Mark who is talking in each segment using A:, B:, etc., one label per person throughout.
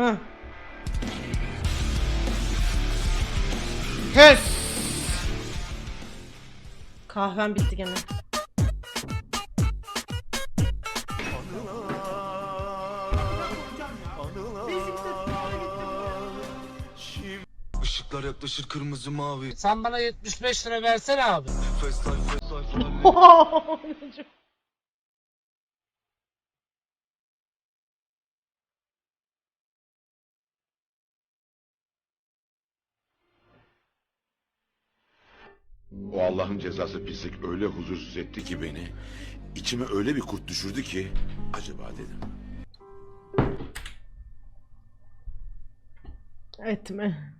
A: Hı. Hös. Kahvem bitti gene.
B: Işıklar yaklaşır kırmızı mavi
C: Sen bana 75 lira versene abi.
D: O Allah'ın cezası pislik öyle huzursuz etti ki beni. İçime öyle bir kurt düşürdü ki acaba dedim.
A: Etme.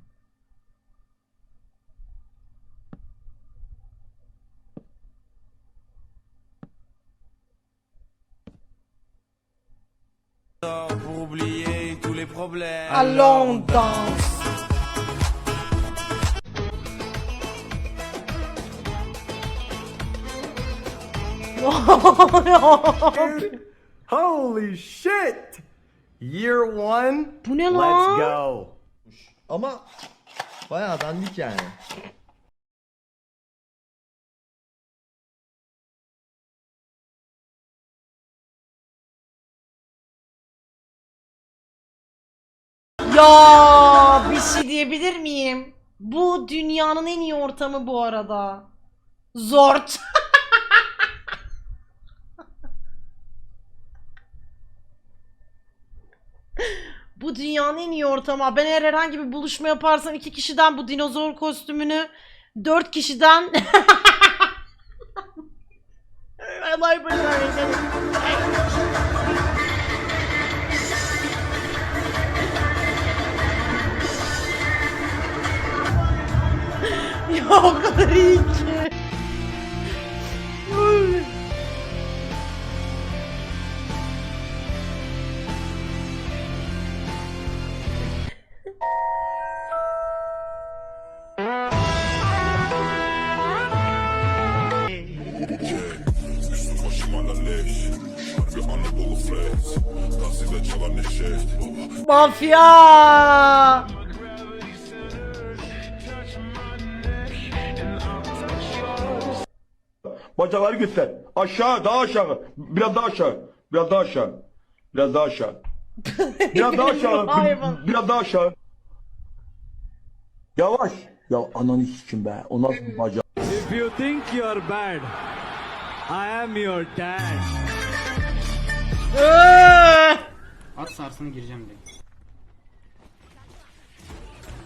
E: pour oublier tous les problèmes.
A: Allons danse.
F: Holy shit! Year one,
A: Bu ne
F: let's
A: lan?
F: go.
G: Ama bayağı dandik yani.
A: Ya bir şey diyebilir miyim? Bu dünyanın en iyi ortamı bu arada. Zort. Bu dünyanın en iyi ortamı. Ben eğer herhangi bir buluşma yaparsam iki kişiden bu dinozor kostümünü, dört kişiden Alay başarı. Ya o kadar iyi ki. Mafya.
H: Bacakları göster. Aşağı, daha aşağı. Biraz daha aşağı. Biraz daha aşağı. Biraz daha aşağı. Biraz daha aşağı. Bir- Biraz daha aşağı. Yavaş. Ya ananı sikim be. O nasıl bir bacak?
F: If you think you're bad, I am your dad.
I: At sarsını gireceğim diye.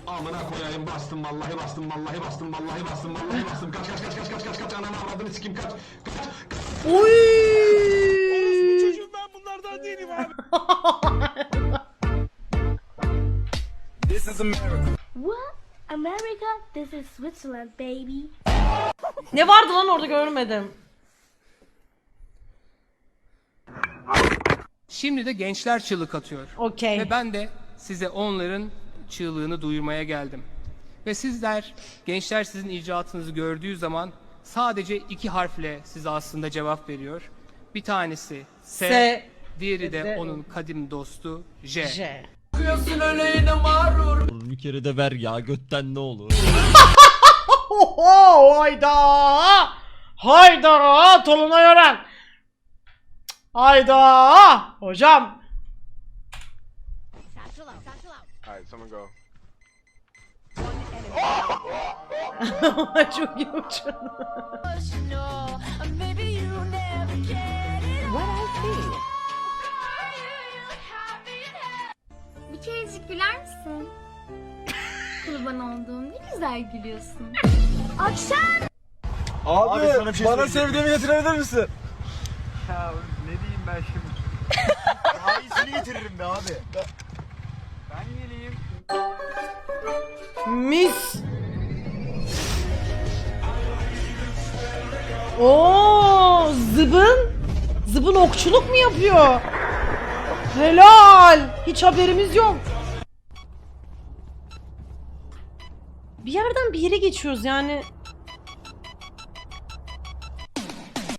B: Amına koyayım bastım vallahi bastım vallahi bastım vallahi bastım vallahi bastım kaç kaç kaç kaç kaç kaç kaç ananı avradını sikim kaç
A: Uy.
E: Ben bunlardan değilim abi.
F: This is America.
J: What? America? This is Switzerland, baby.
A: Ne vardı lan orada görmedim.
K: Şimdi de gençler çığlık atıyor.
A: Okey.
K: Ve ben de size onların çığlığını duyurmaya geldim. Ve sizler, gençler sizin icraatınızı gördüğü zaman sadece iki harfle size aslında cevap veriyor. Bir tanesi S,
A: S,
K: diğeri de
A: de-
K: onun kadim dostu J.
A: J.
G: Bir kere de ver ya götten ne olur.
A: Oho, hayda. Hayda. Toluna öğren. Hayda. Hocam.
D: Alright, someone go.
A: Çok iyi uçurdu.
J: Bir kerecik güler misin? Kurban olduğum ne güzel gülüyorsun. Akşam
F: Abi, bana sevdiğimi getirebilir misin? Ben şimdi?
G: Daha iyisini getiririm be abi.
F: Ben geleyim.
A: Mis. Oo, zıbın. Zıbın okçuluk mu yapıyor? Helal. Hiç haberimiz yok. Bir yerden bir yere geçiyoruz yani.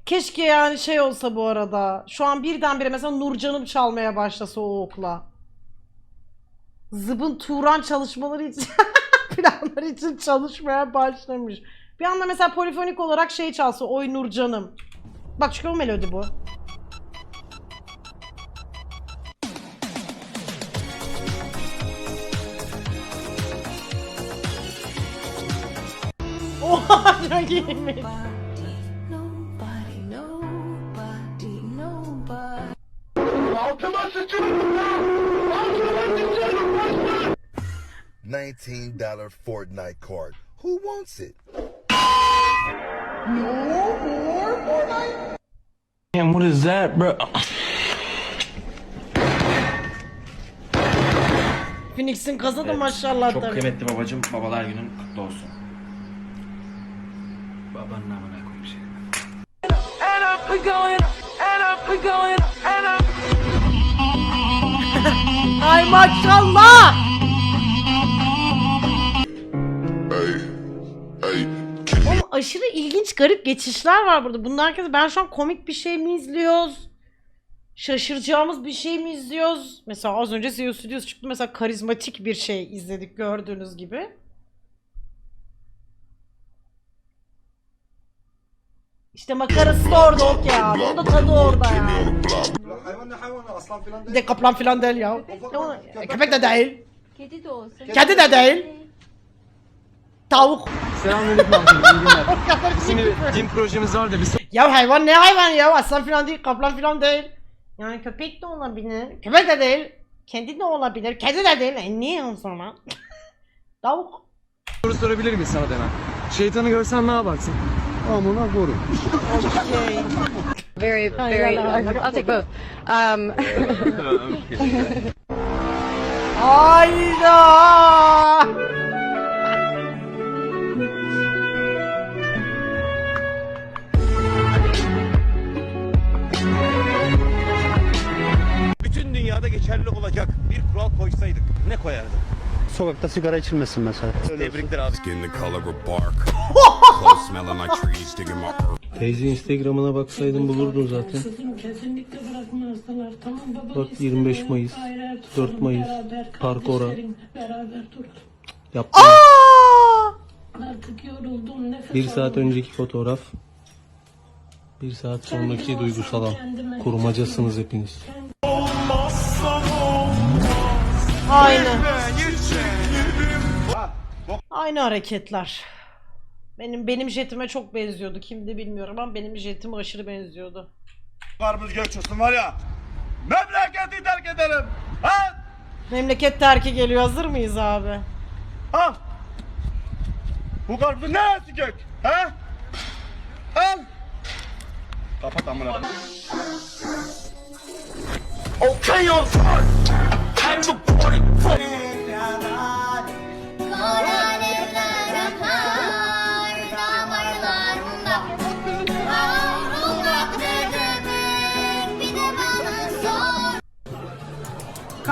A: Keşke yani şey olsa bu arada. Şu an birdenbire mesela Nurcan'ım çalmaya başlasa o okla. Zıbın Turan çalışmaları için planlar için çalışmaya başlamış. Bir anda mesela polifonik olarak şey çalsa Oy Nurcanım. Bak çünkü o melodi bu. Oha çok iyiymiş.
E: $19 Fortnite card. Who wants it?
F: Damn, what is that, bro?
A: Phoenix'in kazı da maşallah
G: Çok
A: tabii.
G: kıymetli babacım. Babalar günün kutlu olsun.
I: Babanın amına koyayım seni.
A: Ay maşallah. Oğlum aşırı ilginç garip geçişler var burada. Bunun herkes ben şu an komik bir şey mi izliyoruz? Şaşıracağımız bir şey mi izliyoruz? Mesela az önce CEO Studios çıktı. Mesela karizmatik bir şey izledik gördüğünüz gibi. İşte makarası da orada ok ya. Bunun da tadı orada ya.
F: Hayvan ne hayvanı aslan filan
A: Bir de kaplan filan değil ya. Köpek de değil.
J: Kedi de olsa.
A: Kedi de değil. Tavuk.
F: Selamünaleyküm abi. İyi günler. Şimdi film projemiz var da biz
A: Ya hayvan ne hayvan ya? Aslan filan değil, kaplan filan değil. Yani köpek de olabilir. Köpek de değil. Kedi de olabilir. Kedi de değil. E niye o zaman? Tavuk.
F: soru sorabilir miyiz sana Denan? Şeytanı görsen ne yaparsın? Amına koru.
A: Okey.
J: Very,
A: very-
J: I'll take both. Um,
A: Hayda.
G: Bütün dünyada geçerli olacak bir kural koysaydık ne koyardık?
I: Sokakta sigara içilmesin mesela.
G: Tebrikler abi.
C: Teyze Instagram'ına baksaydın bulurdun zaten.
J: kesinlikle bırakmazdılar. Tamam baba.
C: Bak 25 Mayıs, 4 Mayıs, Park Ora.
J: Beraber.
C: Yaptım.
J: Artık yoruldum. Nefes
C: 1 saat önceki fotoğraf. 1 saat sonraki duygusal an. Kurmacasınız hepiniz.
A: Aynı. Aynı hareketler. Benim benim jetime çok benziyordu. Kimdi bilmiyorum ama benim jetime aşırı benziyordu.
H: Karpuz geçiyorsun var ya. Memleketi terk ederim. Ha?
A: Memleket terki geliyor. Hazır mıyız abi?
H: Al. Bu karpuz ne gök? Ha? Al. Kapat amına. Okay on I'm the party.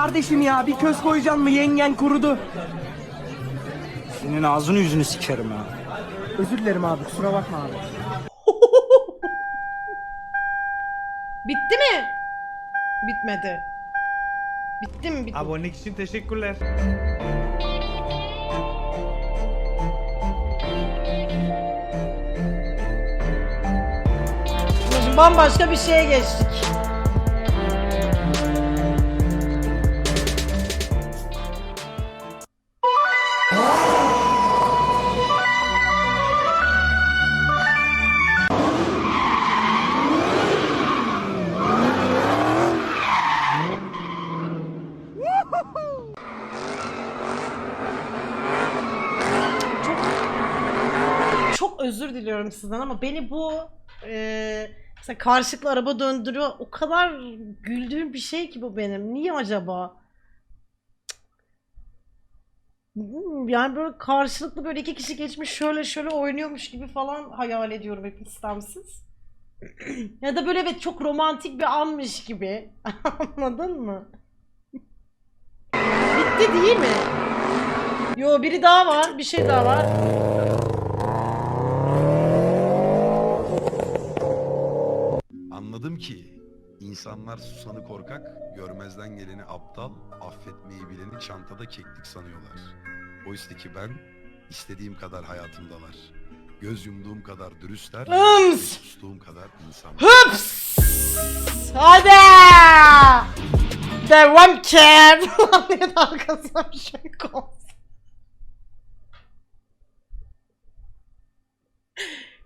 F: Kardeşim ya bir köz koyacaksın mı yengen kurudu. Senin ağzını yüzünü sikerim ha. Özür dilerim abi kusura bakma abi.
A: Bitti mi? Bitmedi. Bitti mi? Bitti.
F: Abonelik için teşekkürler.
A: Bambaşka bir şeye geçtik. Diliyorum sizden ama beni bu e, mesela karşılıklı araba döndürüyor. O kadar güldüğüm bir şey ki bu benim. Niye acaba? Hmm, Yani böyle karşılıklı böyle iki kişi geçmiş şöyle şöyle oynuyormuş gibi falan hayal ediyorum hep istemsiz. ya da böyle evet çok romantik bir anmış gibi. Anladın mı? Bitti değil mi? Yo biri daha var. Bir şey daha var.
E: Anladım ki insan İnsanlar susanı korkak, görmezden geleni aptal, affetmeyi bileni çantada keklik sanıyorlar. Oysa ki ben istediğim kadar hayatımdalar. Göz yumduğum kadar dürüstler, ve
A: Ims!
E: sustuğum kadar insan.
A: Hıps! Hadi! Devam ki! Ne arkasına bir şey koysun.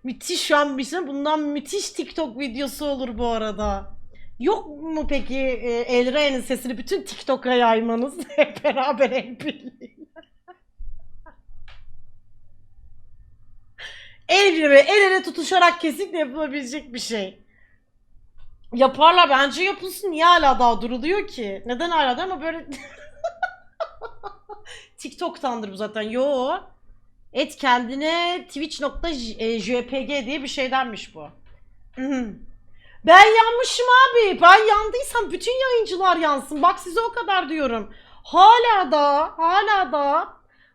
A: Müthiş şu an bir şey. Bundan müthiş TikTok videosu olur bu arada. Yok mu peki e, Elra'nın sesini bütün TikTok'a yaymanız? Hep beraber el birliğiyle. el birliği, el ele tutuşarak kesinlikle yapılabilecek bir şey. Yaparlar bence yapılsın. Niye hala daha duruluyor ki? Neden hala da ama böyle TikTok'tandır bu zaten. Yo. Et kendine twitch.jpg diye bir şeydenmiş bu. Ben yanmışım abi. Ben yandıysam bütün yayıncılar yansın. Bak size o kadar diyorum. Hala da, hala da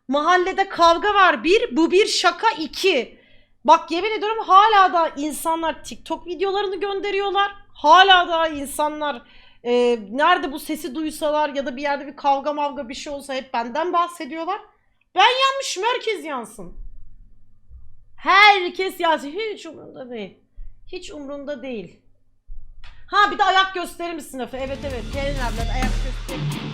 A: mahallede kavga var. Bir, bu bir şaka. iki. Bak yemin ediyorum hala da insanlar TikTok videolarını gönderiyorlar. Hala da insanlar e, nerede bu sesi duysalar ya da bir yerde bir kavga mavga bir şey olsa hep benden bahsediyorlar. Ben yanmışım herkes yansın. Herkes yansın. Hiç umurunda değil. Hiç umurunda değil. Ha bir de ayak gösterir misin Efe? Evet evet. Gelin abla ayak gösterir.